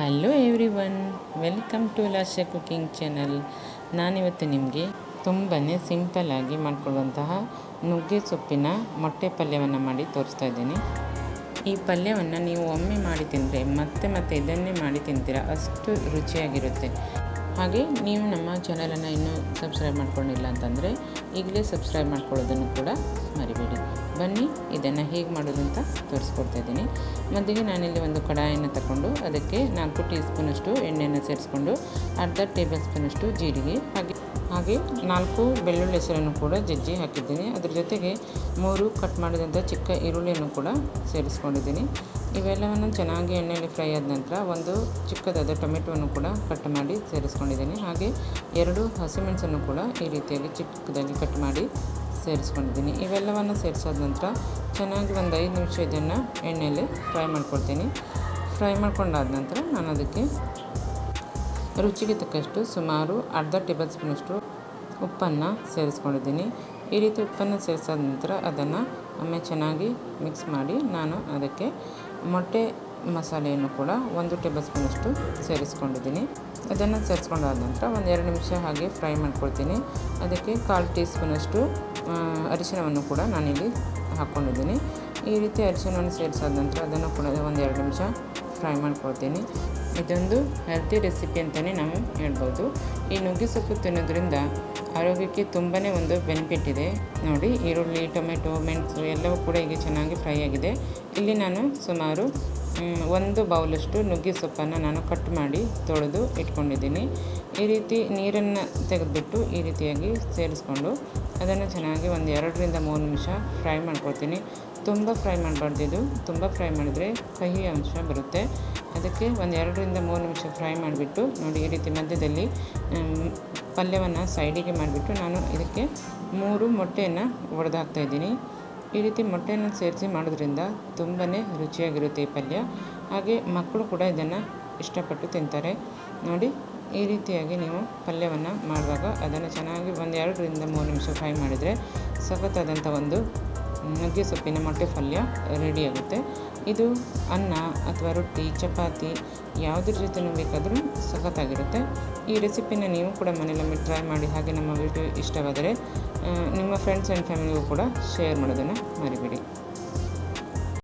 Hello every one welcome to ಲಾಶ cooking channel ನಾನಿವತ್ತು ನಿಮಗೆ ತುಂಬಾ ಸಿಂಪಲ್ಲಾಗಿ ಮಾಡಿಕೊಳ್ಳುವಂತಹ ನುಗ್ಗೆ ಸೊಪ್ಪಿನ ಮೊಟ್ಟೆ ಪಲ್ಯವನ್ನು ಮಾಡಿ ತೋರಿಸ್ತಾ ಇದ್ದೀನಿ. ಈ ಪಲ್ಯವನ್ನು ನೀವು ಒಮ್ಮೆ ಮಾಡಿ ತಿಂದರೆ ಮತ್ತೆ ಮತ್ತೆ ಇದನ್ನೇ ಮಾಡಿ ತಿಂತೀರಾ ಅಷ್ಟು ರುಚಿಯಾಗಿರುತ್ತೆ. ಹಾಗೆ ನೀವು ನಮ್ಮ ಚಾನಲನ್ನು ಇನ್ನೂ ಸಬ್ಸ್ಕ್ರೈಬ್ ಮಾಡ್ಕೊಂಡಿಲ್ಲ ಅಂತಂದರೆ ಈಗಲೇ ಸಬ್ಸ್ಕ್ರೈಬ್ ಮಾಡ್ಕೊಳ್ಳೋದನ್ನು ಕೂಡ ಮರಿಬೇಡಿ. ಬನ್ನಿ, ಇದನ್ನು ಹೇಗೆ ಮಾಡೋದು ಅಂತ ತೋರಿಸ್ಕೊಡ್ತಾ ಇದ್ದೀನಿ. ಮೊದಲಿಗೆ ನಾನಿಲ್ಲಿ ಒಂದು ಕಡಾಯನ್ನು ತಗೊಂಡು ಅದಕ್ಕೆ ನಾಲ್ಕು ಟೀ ಸ್ಪೂನಷ್ಟು ಎಣ್ಣೆಯನ್ನು ಸೇರಿಸ್ಕೊಂಡು ಅರ್ಧ ಟೇಬಲ್ ಸ್ಪೂನಷ್ಟು ಜೀರಿಗೆ ಹಾಗೆ ಹಾಗೆ ನಾಲ್ಕು ಬೆಳ್ಳುಳ್ಳಿ ಹೆಸರನ್ನು ಕೂಡ ಜಜ್ಜಿ ಹಾಕಿದ್ದೀನಿ. ಅದ್ರ ಜೊತೆಗೆ ಮೂರು ಕಟ್ ಮಾಡಿದಂಥ ಚಿಕ್ಕ ಈರುಳ್ಳಿಯನ್ನು ಕೂಡ ಸೇರಿಸ್ಕೊಂಡಿದ್ದೀನಿ. ಇವೆಲ್ಲವನ್ನು ಚೆನ್ನಾಗಿ ಎಣ್ಣೆಯಲ್ಲಿ ಫ್ರೈ ಆದ ನಂತರ ಒಂದು ಚಿಕ್ಕದಾದ ಟೊಮೆಟೊವನ್ನು ಕೂಡ ಕಟ್ ಮಾಡಿ ಸೇರಿಸ್ಕೊಂಡಿದ್ದೀನಿ. ಹಾಗೆ ಎರಡು ಹಸಿಮೆಣಸನ್ನು ಕೂಡ ಈ ರೀತಿಯಾಗಿ ಚಿಕ್ಕದಾಗಿ ಕಟ್ ಮಾಡಿ ಸೇರಿಸ್ಕೊಂಡಿದ್ದೀನಿ. ಇವೆಲ್ಲವನ್ನು ಸೇರಿಸಾದ ನಂತರ ಚೆನ್ನಾಗಿ ಒಂದು ಐದು ನಿಮಿಷ ಇದನ್ನು ಎಣ್ಣೆಯಲ್ಲಿ ಫ್ರೈ ಮಾಡ್ಕೊಳ್ತೀನಿ. ಫ್ರೈ ಮಾಡ್ಕೊಂಡಾದ ನಂತರ ನಾನು ಅದಕ್ಕೆ ರುಚಿಗೆ ತಕ್ಕಷ್ಟು ಸುಮಾರು ಅರ್ಧ ಟೇಬಲ್ ಸ್ಪೂನಷ್ಟು ಉಪ್ಪನ್ನು ಸೇರಿಸ್ಕೊಂಡಿದ್ದೀನಿ. ಈ ರೀತಿ ಉಪ್ಪನ್ನು ಸೇರಿಸಾದ ನಂತರ ಅದನ್ನು ಒಮ್ಮೆ ಚೆನ್ನಾಗಿ ಮಿಕ್ಸ್ ಮಾಡಿ ನಾನು ಅದಕ್ಕೆ ಮೊಟ್ಟೆ ಮಸಾಲೆಯನ್ನು ಕೂಡ ಒಂದು ಟೇಬಲ್ ಸ್ಪೂನಷ್ಟು ಸೇರಿಸ್ಕೊಂಡಿದ್ದೀನಿ. ಅದನ್ನು ಸೇರಿಸ್ಕೊಂಡಾದ ನಂತರ ಒಂದು ಎರಡು ನಿಮಿಷ ಹಾಗೆ ಫ್ರೈ ಮಾಡ್ಕೊಳ್ತೀನಿ. ಅದಕ್ಕೆ ಕಾಲು ಟೀ ಸ್ಪೂನಷ್ಟು ಅರಿಶಿಣವನ್ನು ಕೂಡ ನಾನಿಲ್ಲಿ ಹಾಕ್ಕೊಂಡಿದ್ದೀನಿ. ಈ ರೀತಿ ಅರಿಶಿನವನ್ನು ಸೇರಿಸಾದ ನಂತರ ಅದನ್ನು ಕೂಡ ಒಂದು ಎರಡು ನಿಮಿಷ ಫ್ರೈ ಮಾಡ್ಕೊಳ್ತೀನಿ. ಇದೊಂದು ಹೆಲ್ತಿ ರೆಸಿಪಿ ಅಂತಲೇ ನಾವು ಹೇಳ್ಬೋದು. ಈ ನುಗ್ಗೆ ಸೊಪ್ಪು ತಿನ್ನೋದ್ರಿಂದ ಆರೋಗ್ಯಕ್ಕೆ ತುಂಬಾ ಒಂದು ಬೆನಿಫಿಟ್ ಇದೆ. ನೋಡಿ, ಈರುಳ್ಳಿ, ಟೊಮೆಟೊ, ಮೆಣಸು ಎಲ್ಲವೂ ಕೂಡ ಈಗ ಚೆನ್ನಾಗಿ ಫ್ರೈ ಆಗಿದೆ. ಇಲ್ಲಿ ನಾನು ಸುಮಾರು ಒಂದು ಬೌಲಷ್ಟು ನುಗ್ಗೆ ಸೊಪ್ಪನ್ನು ನಾನು ಕಟ್ ಮಾಡಿ ತೊಳೆದು ಇಟ್ಕೊಂಡಿದ್ದೀನಿ. ಈ ರೀತಿ ನೀರನ್ನು ತೆಗೆದುಬಿಟ್ಟು ಈ ರೀತಿಯಾಗಿ ಸೇರಿಸ್ಕೊಂಡು ಅದನ್ನು ಚೆನ್ನಾಗಿ ಒಂದು ಎರಡರಿಂದ ಮೂರು ನಿಮಿಷ ಫ್ರೈ ಮಾಡ್ಕೊಳ್ತೀನಿ. ತುಂಬ ಫ್ರೈ ಮಾಡಬಾರ್ದು ಇದು. ತುಂಬ ಫ್ರೈ ಮಾಡಿದರೆ ಕಹಿ ಅಂಶ ಬರುತ್ತೆ. ಅದಕ್ಕೆ ಒಂದು ಎರಡರಿಂದ ಮೂರು ನಿಮಿಷ ಫ್ರೈ ಮಾಡಿಬಿಟ್ಟು ನೋಡಿ ಈ ರೀತಿ ಮಧ್ಯದಲ್ಲಿ ಪಲ್ಯವನ್ನು ಸೈಡಿಗೆ ಮಾಡಿಬಿಟ್ಟು ನಾನು ಇದಕ್ಕೆ ಮೂರು ಮೊಟ್ಟೆಯನ್ನು ಒಡೆದು ಹಾಕ್ತಾಯಿದ್ದೀನಿ ಈ ರೀತಿ ಮೊಟ್ಟೆಯನ್ನು ಸೇರಿಸಿ ಮಾಡೋದ್ರಿಂದ ತುಂಬಾ ರುಚಿಯಾಗಿರುತ್ತೆ ಈ ಪಲ್ಯ. ಹಾಗೆ ಮಕ್ಕಳು ಕೂಡ ಇದನ್ನು ಇಷ್ಟಪಟ್ಟು ತಿಂತಾರೆ. ನೋಡಿ, ಈ ರೀತಿಯಾಗಿ ನೀವು ಪಲ್ಯವನ್ನು ಮಾಡುವಾಗ ಅದನ್ನು ಚೆನ್ನಾಗಿ ಒಂದು ಎರಡರಿಂದ ಮೂರು ನಿಮಿಷ ಫ್ರೈ ಮಾಡಿದರೆ ಸಖತ್ತಾದಂಥ ಒಂದು ನುಗ್ಗೆ ಸೊಪ್ಪಿನ ಮೊಟ್ಟೆ ಪಲ್ಯ ರೆಡಿಯಾಗುತ್ತೆ ಇದು ಅನ್ನ ಅಥವಾ ರೊಟ್ಟಿ, ಚಪಾತಿ ಯಾವುದ್ರ ಜೊತೆನೂ ಬೇಕಾದರೂ ಸಖತ್ತಾಗಿರುತ್ತೆ. ಈ ರೆಸಿಪಿನ ನೀವು ಕೂಡ ಮನೆಯಲ್ಲೊಮ್ಮೆ ಟ್ರೈ ಮಾಡಿ ಹಾಗೆ ನಮ್ಮ ವಿಡಿಯೋ ಇಷ್ಟವಾದರೆ ನಿಮ್ಮ ಫ್ರೆಂಡ್ಸ್ ಆ್ಯಂಡ್ ಫ್ಯಾಮಿಲಿಗೂ ಕೂಡ ಶೇರ್ ಮಾಡೋದನ್ನು ಮರಿಬೇಡಿ.